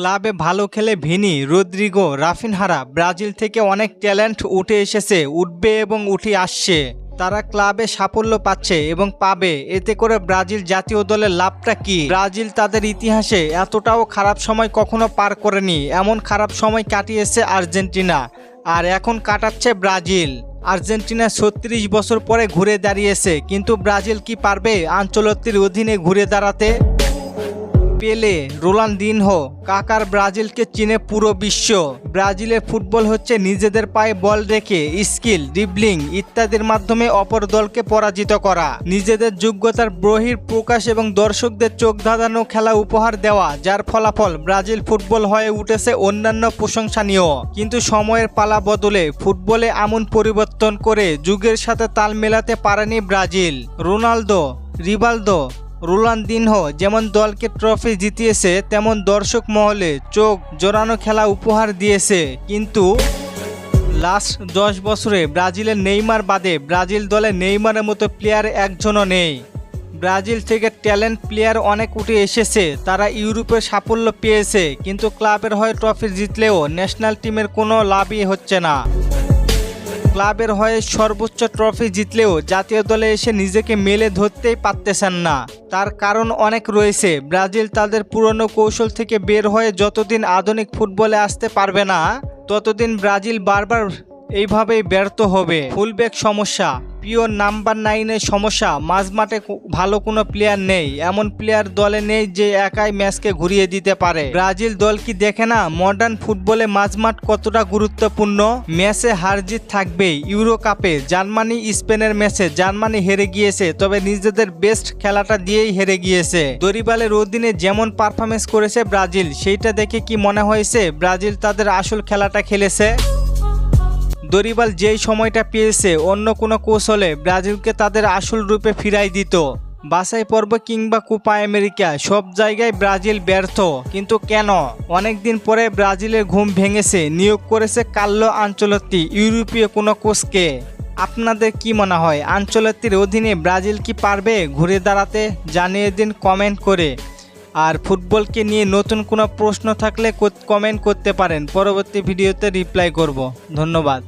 ক্লাবে ভালো খেলে ভিনি, রদ্রিগো, রাফিনহারা ব্রাজিল থেকে অনেক ট্যালেন্ট উঠে এসেছে, উঠবে এবং উঠে আসছে। তারা ক্লাবে সাফল্য পাচ্ছে এবং পাবে। এতে করে ব্রাজিল জাতীয় দলের লাভটা কি? ব্রাজিল তাদের ইতিহাসে এতটাও খারাপ সময় কখনো পার করেনি। এমন খারাপ সময় কাটিয়েছে আর্জেন্টিনা। আর এখন কাটাচ্ছে ব্রাজিল। আর্জেন্টিনা ছত্রিশ বছর পরে ঘুরে দাঁড়িয়েছে। কিন্তু ব্রাজিল কি পারবে আঞ্চলতির অধীনে ঘুরে দাঁড়াতে? পেলে রোলান্ডিনহো কাকার ব্রাজিলকে চিনে পুরো বিশ্ব। ব্রাজিলের ফুটবল হচ্ছে নিজেদের পায়ে বল রেখে, স্কিল ড্রিবলিং ইত্যাদির মাধ্যমে অপর দলকে পরাজিত করা। নিজেদের যোগ্যতার বহির প্রকাশ এবং দর্শকদের চোখ ধাঁধানো খেলা উপহার দেওয়া, যার ফলাফল ব্রাজিল ফুটবল হয়ে উঠেছে অন্যান্য প্রশংসনীয়। কিন্তু সময়ের পালা বদলে ফুটবলে এমন পরিবর্তন করে যুগের সাথে তাল মেলাতে পারেনি ব্রাজিল। রোনালদো রিভালদো রোলান্দিনহো যেমন দলকে ট্রফি জিতিয়েছে, তেমন দর্শক মহলে চোখ জোরানো খেলা উপহার দিয়েছে। কিন্তু লাস্ট দশ বছরে ব্রাজিলের নেইমার বাদে ব্রাজিল দলে নেইমারের মতো প্লেয়ার একজনও নেই। ব্রাজিল থেকে ট্যালেন্ট প্লেয়ার অনেক উঠে এসেছে, তারা ইউরোপে সাফল্য পেয়েছে, কিন্তু ক্লাবের হয়ে ট্রফি জিতলেও ন্যাশনাল টিমের কোনো লাভই হচ্ছে না। ক্লাবের হয়ে সর্বোচ্চ ট্রফি জিতলেও জাতীয় দলে এসে নিজেকে মেলে ধরতেই পারতেছেন না। তার কারণ অনেক রয়েছে। ব্রাজিল তাদের পুরনো কৌশল থেকে বের হয়ে যতদিন আধুনিক ফুটবলে আসতে পারবে না, ততদিন ব্রাজিল বারবার এইভাবেই ব্যর্থ হবে। ফুলব্যাক সমস্যা। পিওর নাম্বার নাইনের সমস্যা। মাঝমাঠে ভালো কোনো প্লেয়ার নেই। এমন প্লেয়ার দলে নেই যে একাই ম্যাচকে ঘুরিয়ে দিতে পারে। ব্রাজিল দল কি দেখে না? মডার্ন ফুটবলে মাঝমাঠ কতটা গুরুত্বপূর্ণ? ম্যাচে হার জিত থাকবেই। ইউরো কাপে। জার্মানি, স্পেনের ম্যাচে জার্মানি হেরে গিয়েছে, তবে নিজেদের বেস্ট খেলাটা দিয়েই হেরে গিয়েছে। দরিবালের অধীনে যেমন পারফরমেন্স করেছে ব্রাজিল, সেইটা দেখে কি মনে হয়েছে? ব্রাজিল তাদের আসল খেলাটা খেলেছে? দরিবাল যেই সময়টা পেয়েছে, অন্য কোনো কৌশলে ব্রাজিলকে তাদের আসল রূপে ফিরাই দিত। বাছাই পর্ব কিংবা কোপা আমেরিকা, সব জায়গায় ব্রাজিল ব্যর্থ। কিন্তু কেন? অনেকদিন পরে ব্রাজিলের ঘুম ভেঙেছে, নিয়োগ করেছে কাল্লো আঞ্চলত্তি, ইউরোপীয় কোনো কোচকে। আপনাদের কি মনে হয়, আঞ্চলত্তির অধীনে ব্রাজিল কি পারবে? ঘুরে দাঁড়াতে জানিয়ে দিন কমেন্ট করে। আর ফুটবলকে নিয়ে নতুন কোনো প্রশ্ন থাকলে কমেন্ট করতে পারেন। পরবর্তী ভিডিওতে রিপ্লাই করব। ধন্যবাদ।